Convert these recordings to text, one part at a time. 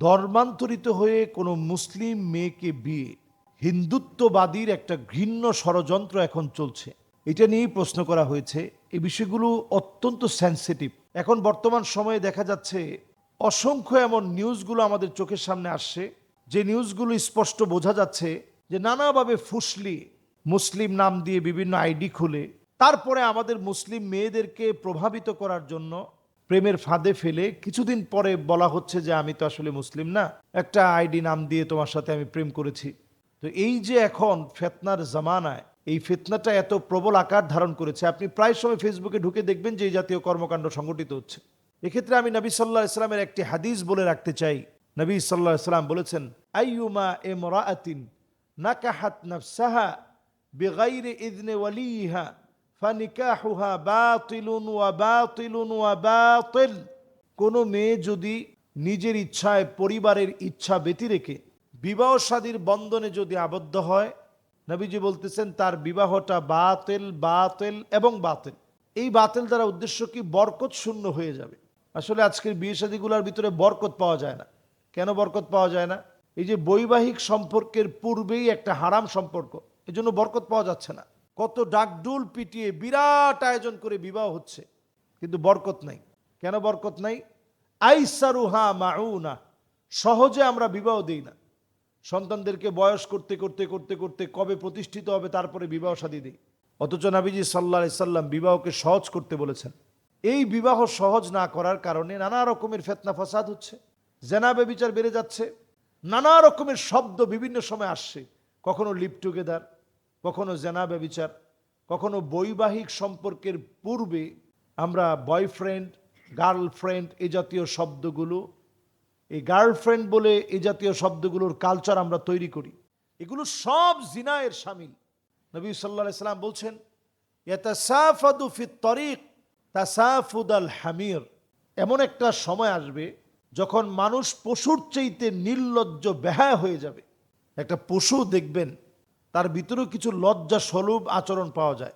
ধর্মান্তরিত হয়ে কোনো মুসলিম মেয়েকে বিয়ে, হিন্দুত্ববাদীর একটা ঘৃণ্য ষড়যন্ত্র এখন চলছে। এটা নিয়েই প্রশ্ন করা হয়েছে। এই বিষয়গুলো অত্যন্ত সেন্সিটিভ এখন বর্তমান সময়ে দেখা যাচ্ছে অসংখ্য এমন নিউজগুলো আমাদের চোখের সামনে আসছে। যে নিউজগুলো স্পষ্ট বোঝা যাচ্ছে যে নানাভাবে ফুসলি মুসলিম নাম দিয়ে বিভিন্ন আইডি খুলে, তারপরে আমাদের মুসলিম মেয়েদেরকে প্রভাবিত করার জন্য প্রেমের ফাঁদে ফেলে কিছুদিন পরে বলা হচ্ছে যে আমি তো আসলে মুসলিম না, একটা আইডি নাম দিয়ে তোমার সাথে আমি প্রেম করেছি। তো এই যে এখন ফেতনার জামানায়, এই ফিতনাটা এত প্রবল আকার ধারণ করেছে, আপনি প্রায় সময় ফেসবুকে ঢুকে দেখবেন যে এই জাতীয় কর্মকাণ্ড সংগঠিত হচ্ছে। এক্ষেত্রে আমি নবী সাল্লাহ ইসলামের একটি হাদিস বলে রাখতে চাই। নবী সাল্লাহ ইসলাম বলেছেন, আইয়ুমা এ মরা মরাআতিন নাকাহাত নাফসাহা বেগাইরে ইদনে ওয়ালিহা ফানিকাহুহা বাতিলুন ওয়া বাতিলুন ওয়া বাতিল। কোনো মেয়ে যদি নিজের ইচ্ছায় পরিবারের ইচ্ছা ব্যতি রেখে বিবাহ শাদীর বন্ধনে যদি আবদ্ধ হয়, নবীজি বলতেছেন তার বিবাহটা বাতেল বাতেল এবং বাতেল। এই বাতেল দ্বারা উদ্দেশ্য কি? বরকত শূন্য হয়ে যাবে। আসলে আজকের বিয়ে শাদীগুলোর ভিতরে বরকত পাওয়া যায় না। কেন বরকত পাওয়া যায় না? এই যে বৈবাহিক সম্পর্কের পূর্বেই একটা হারাম সম্পর্ক, এজন্য বরকত পাওয়া যাচ্ছে না। কত ডাকডুল পিটিয়ে বিরাট আয়োজন করে বিবাহ হচ্ছে, কিন্তু বরকত নাই। কেন বরকত নাই? আইসারুহা মাউনা, সহজে আমরা বিবাহ দিই না। সন্তানদেরকে বয়স করতে করতে করতে করতে কবে প্রতিষ্ঠিত হবে তারপরে বিবাহ সাদী দিই। অথচ নাবিজি সাল্লা সাল্লাম বিবাহকে সহজ করতে বলেছেন। এই বিবাহ সহজ না করার কারণে নানা রকমের ফেতনা ফাসাদ হচ্ছে জেনাবে বিচার বেড়ে যাচ্ছে, নানা রকমের শব্দ বিভিন্ন সময় আসছে, কখনো লিপ টুগেদার কখনো জেনাবে বিচার কখনো বৈবাহিক সম্পর্কের পূর্বে আমরা বয়ফ্রেন্ড গার্লফ্রেন্ড এ জাতীয় শব্দগুলো, এই গার্লফ্রেন্ড বলে এ জাতীয় শব্দগুলোর কালচার আমরা তৈরি করি। এগুলো সব জিনায়ের সামিল। নবী সাল্লাহ সাল্লাম বলছেন, ইয়াতাসাফাদু ফি তরিক আল হামির। এমন একটা সময় আসবে যখন মানুষ পশুর চাইতে নির্লজ্জ, বেহায় হয়ে যাবে। একটা পশু দেখবেন তার ভিতরেও কিছু লজ্জা স্বরূপ আচরণ পাওয়া যায়।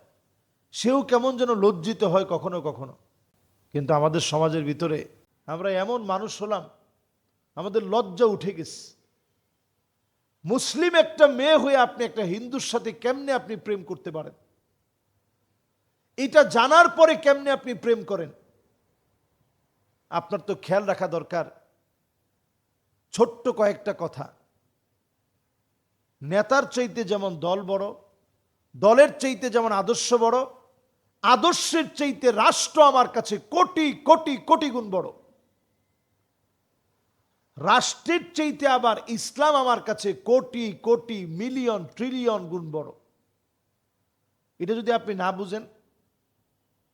সেও কেমন যেন লজ্জিত হয় কখনো কখনো। কিন্তু আমাদের সমাজের ভিতরে আমরা এমন মানুষ হলাম, আমাদের লজ্জা উঠে গেছে। মুসলিম একটা মেয়ে হয়ে আপনি একটা হিন্দুর সাথে কেমনে আপনি প্রেম করতে পারেন? এটা জানার পরে কেমনে আপনি প্রেম করেন? আপনার তো খেয়াল রাখা দরকার। ছোট্ট কয়েকটা কথা। নেতার চাইতে যেমন দল বড়, দলের চাইতে যেমন আদর্শ বড়, আদর্শের চাইতে রাষ্ট্র আমার কাছে কোটি কোটি কোটি গুণ বড়। রাষ্ট্রের চাইতে আবার ইসলাম আমার কাছে কোটি কোটি, মিলিয়ন, ট্রিলিয়ন গুণ বড়। এটা যদি আপনি না বুঝেন,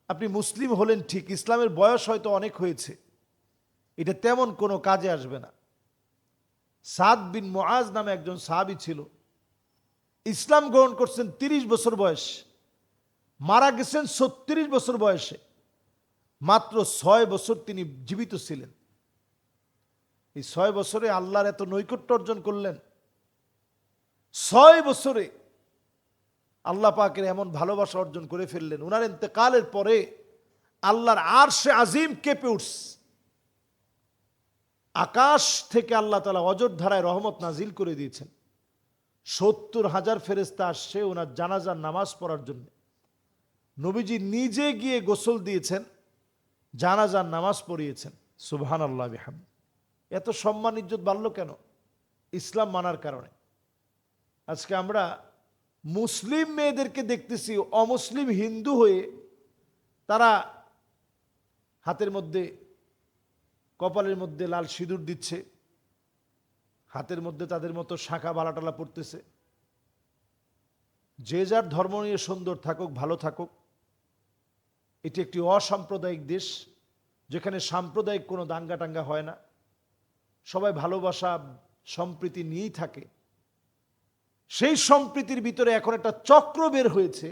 আপনি মুসলিম হলেন ঠিক, ইসলামের বয়স হয়তো অনেক হয়েছে, এটা তেমন কোনো কাজে আসবে না। সাদ বিন মোয়াজ নামে একজন সাহাবি ছিল। ইসলাম গ্রহণ করছেন তিরিশ বছর বয়স। মারা গেছেন ছত্রিশ বছর বয়সে। মাত্র ছয় বছর তিনি জীবিত ছিলেন। এই ছয় বছরে আল্লাহর এত নৈকট্য অর্জন করলেন। ছয় বছরে আল্লাহ পাকের এমন ভালোবাসা অর্জন করে ফেললেন। ওনার ইন্তেকালের পরে আল্লাহর আর সে আজিম কেঁপে উঠস আকাশ থেকে আল্লাহ তালা অজর ধারায় রহমত নাজিল করে দিয়েছেন। সত্তর হাজার ফেরেস্তা আসছে ওনার জানাজার নামাজ পড়ার জন্য। নবীজি নিজে গিয়ে গোসল দিয়েছেন, জানাজার নামাজ পড়িয়েছেন। সুবহান আল্লাহ বিহাম এত সম্মান, ইজ্জত বাড়ল কেন? ইসলাম মানার কারণে। আজকে আমরা মুসলিম মেয়েদেরকে দেখতেছি, অমুসলিম হিন্দু হয়ে তারা হাতের মধ্যে কপালের মধ্যে লাল সিঁদুর দিচ্ছে, হাতের মধ্যে তাদের মতো শাঁখা বালাটালা পড়তেছে যে যার ধর্ম নিয়ে সুন্দর থাকুক, ভালো থাকুক, এটি একটি অসাম্প্রদায়িক দেশ, যেখানে সাম্প্রদায়িক কোনো দাঙ্গা টাঙ্গা হয় না। সবাই ভালোবাসা, সম্প্রীতি নিয়েই থাকে। সেই সম্প্রীতির ভিতরে এখন একটা চক্র বের হয়েছে।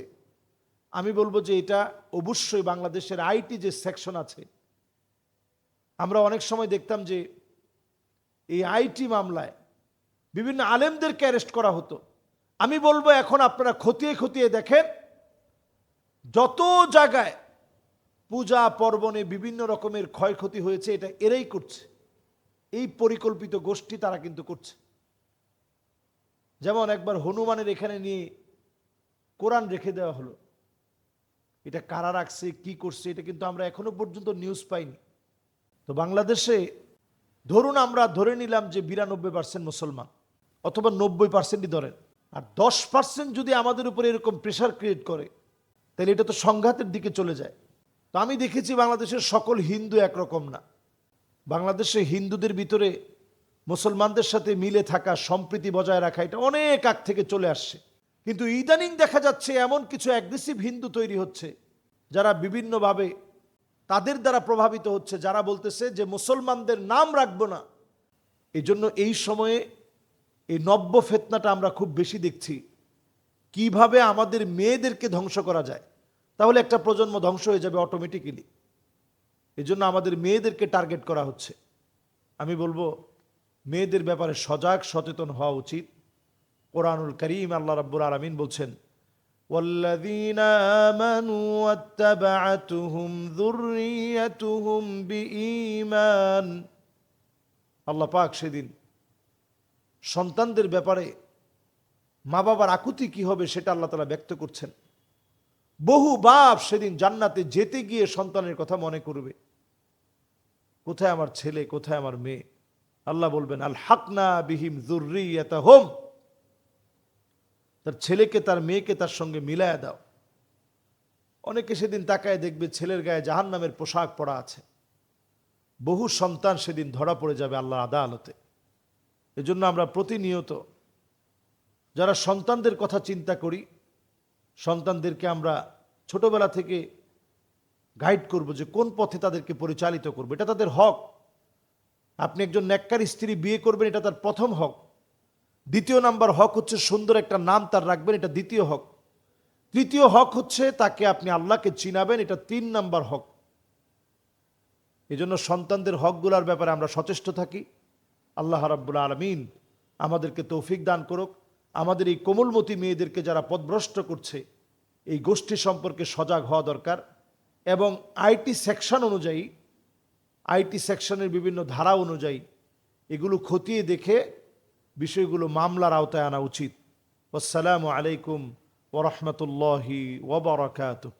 আমি বলব যে এটা অবশ্যই বাংলাদেশের আইটি যে সেকশন আছে আমরা অনেক সময় দেখতাম যে এই আইটি মামলায় বিভিন্ন আলেমদেরকে অ্যারেস্ট করা হতো। আমি বলব এখন আপনারা খতিয়ে খতিয়ে দেখেন, যত জায়গায় পূজা পর্বণে বিভিন্ন রকমের ক্ষয়ক্ষতি হয়েছে, এটা এরাই করছে। এই পরিকল্পিত গোষ্ঠী তারা কিন্তু করছে। যেমন একবার হনুমানের এখানে নিয়ে কোরআন রেখে দেওয়া হলো। এটা কারা রাখছে, কি করছে, এটা কিন্তু আমরা এখনও পর্যন্ত নিউজ পাইনি। তো বাংলাদেশে ধরুন আমরা ধরে নিলাম যে বিরানব্বই পার্সেন্ট মুসলমান, অথবা নব্বই পার্সেন্টই ধরেন, আর দশ পার্সেন্ট যদি আমাদের উপরে এরকম প্রেশার ক্রিয়েট করে, তাহলে এটা তো সংঘাতের দিকে চলে যায়। তো আমি দেখেছি বাংলাদেশের সকল হিন্দু একরকম না। বাংলাদেশে হিন্দুদের ভিতরে মুসলমানদের সাথে মিলে থাকা, সম্প্রীতি বজায় রাখা, এটা অনেক আগ থেকে চলে আসছে। কিন্তু ইদানিং দেখা যাচ্ছে এমন কিছু অ্যাগ্রেসিভ হিন্দু তৈরি হচ্ছে, যারা বিভিন্নভাবে তাদের দ্বারা প্রভাবিত হচ্ছে, যারা বলতেছে যে মুসলমানদের নাম রাখব না। এই জন্য এই সময়ে এই নব্য ফেতনাটা আমরা খুব বেশি দেখছি। কীভাবে আমাদের মেয়েদেরকে ধ্বংস করা যায়? তাহলে একটা প্রজন্ম ধ্বংস হয়ে যাবে অটোমেটিক্যালি এই জন্য আমাদের মেয়েদেরকে টার্গেট করা হচ্ছে। আমি বলব, মেয়েদের ব্যাপারে সজাগ, সচেতন হওয়া উচিত। কোরআনুল করিম আল্লাহ রাব্বুল আলমিন বলছেন والذين آمنوا واتبعتهم ذريتهم بإيمان আল্লাহ পাক সেদিন সন্তানদের ব্যাপারে মা বাবার আকুতি কি হবে সেটা আল্লাহ তালা ব্যক্ত করছেন বহু বাপ সেদিন জান্নাতে যেতে গিয়ে সন্তানের কথা মনে করবে কোথায় আমার ছেলে কোথায় আমার মেয়ে আল্লাহ বলবেন আল হাকনা বিহিম জুর্রিয়াতা হোম তার ছেলেকে, তার মেয়েকে তার সঙ্গে মিলায় দাও। অনেকে সেদিন তাকায় দেখবে ছেলের গায়ে জাহান নামের পোশাক পরা আছে। বহু সন্তান সেদিন ধরা পড়ে যাবে আল্লাহ আদালতে। এজন্য আমরা প্রতিনিয়ত যারা সন্তানদের কথা চিন্তা করি, সন্তানদেরকে আমরা ছোটবেলা থেকে গাইড করব যে কোন পথে তাদেরকে পরিচালিত করব। এটা তাদের হক। আপনি একজন নেককার স্ত্রী, বিয়ে করবেন, এটা তার প্রথম হক। দ্বিতীয় নাম্বার হক হচ্ছে সুন্দর একটা নাম তার রাখবেন, এটা দ্বিতীয় হক। তৃতীয় হক হচ্ছে তাকে আপনি আল্লাহকে চিনাবেন, এটা তিন নাম্বার হক। এজন্য সন্তানদের হকগুলার ব্যাপারে আমরা সচেষ্ট থাকি। আল্লাহ রাব্বুল আলমিন আমাদেরকে তৌফিক দান করুক। আমাদের এই কোমলমতি মেয়েদেরকে যারা পদভ্রষ্ট করছে, এই গোষ্ঠী সম্পর্কে সজাগ হওয়া দরকার এবং আইটি সেকশন অনুযায়ী, আইটি সেকশনের বিভিন্ন ধারা অনুযায়ী এগুলো খতিয়ে দেখে বিষয়গুলো মামলার আওতায় আনা উচিত আসসালামু আলাইকুম ওরহমতুল্লাহি ওবরাকাতুহ